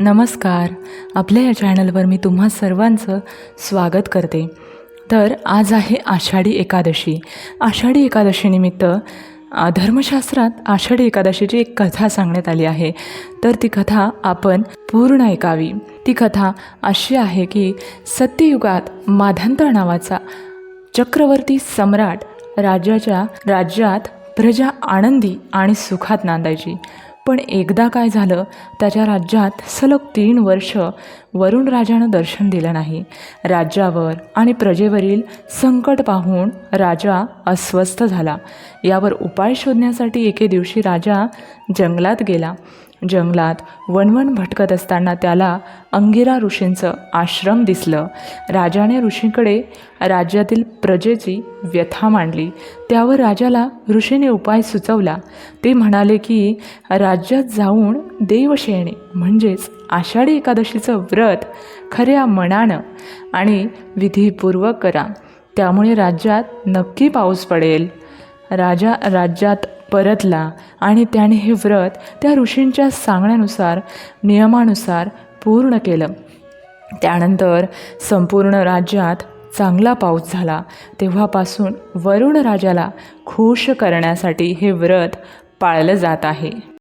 नमस्कार. आपल्या या चॅनलवर मी तुम्हा सर्वांचं स्वागत करते. तर आज आहे आषाढी एकादशी. आषाढी एकादशीनिमित्त धर्मशास्त्रात आषाढी एकादशीची एक कथा सांगण्यात आली आहे. तर ती कथा आपण पूर्ण ऐकावी. ती कथा अशी आहे की सत्ययुगात माधांतर नावाचा चक्रवर्ती सम्राट राज्याच्या राज्यात प्रजा आनंदी आणि सुखात नांदायची. पण एकदा काय झालं त्याच्या राज्यात सलग तीन वर्ष वरुण राजानं दर्शन दिलं नाही. राज्यावर आणि प्रजेवरील संकट पाहून राजा अस्वस्थ झाला. यावर उपाय शोधण्यासाठी एके दिवशी राजा जंगलात गेला. जंगलात वणवण भटकत असताना त्याला अंगिरा ऋषींचं आश्रम दिसलं. राजाने ऋषींकडे राज्यातील प्रजेची व्यथा मांडली. त्यावर राजाला ऋषीने उपाय सुचवला. ते म्हणाले की राज्यात जाऊन देवशेणे म्हणजेच आषाढी एकादशीचं व्रत खऱ्या मनानं आणि विधीपूर्वक करा. त्यामुळे राज्यात नक्की पाऊस पडेल. राजा राज्यात परतला. आणि त्याने हे व्रत त्या ऋषींच्या सांगण्यानुसार नियमानुसार पूर्ण केलं. त्यानंतर संपूर्ण राज्यात चांगला पाऊस झाला. तेव्हापासून वरुण राजाला खुश करण्यासाठी हे व्रत पाळलं जात आहे.